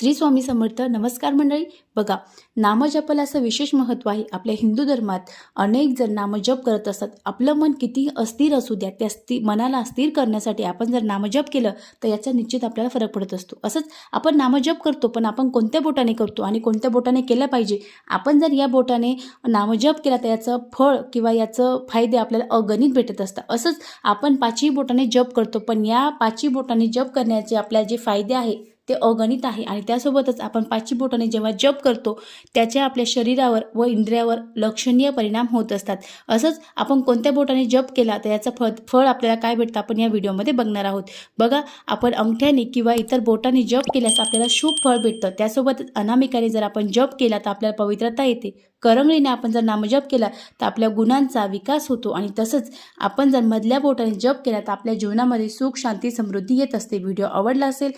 श्री स्वामी समर्थ नमस्कार मंडळी. बघा नामजपाला असं विशेष महत्त्व आहे. आपल्या हिंदू धर्मात अनेक जण नामजप करत असतात. आपलं मन किती अस्थिर असू द्या त्या स्थि मनाला स्थिर करण्यासाठी आपण जर नामजप केलं तर याचा निश्चित आपल्याला फरक पडत असतो. असंच आपण नामजप करतो पण आपण कोणत्या बोटाने करतो आणि कोणत्या बोटाने केलं पाहिजे? आपण जर या बोटाने नामजप केला तर याचं फळ किंवा याचं फायदे आपल्याला अगणित भेटत असतात. असंच आपण पाचही बोटाने जप करतो पण या पाचही बोटाने जप करण्याचे आपल्या जे फायदे आहे ते अगणित आहे आणि त्यासोबतच आपण पाचवी बोटाने जेव्हा जप करतो त्याच्या आपल्या शरीरावर व इंद्रियावर लक्षणीय परिणाम होत असतात. असंच आपण कोणत्या बोटाने जप केला तर याचं फळ फळ आपल्याला काय भेटतं आपण या व्हिडिओमध्ये बघणार आहोत. बघा आपण अंगठ्याने किंवा इतर बोटाने जप केल्यास आपल्याला शुभ फळ भेटतं. त्यासोबतच अनामिकाने जर आपण जप केला तर आपल्याला पवित्रता येते. करंगळीने आपण जर नामजप केला तर आपल्या गुणांचा विकास होतो आणि तसंच आपण जर मधल्या बोटाने जप केला तर आपल्या जीवनामध्ये सुख शांती समृद्धी येत असते. व्हिडिओ आवडला असेल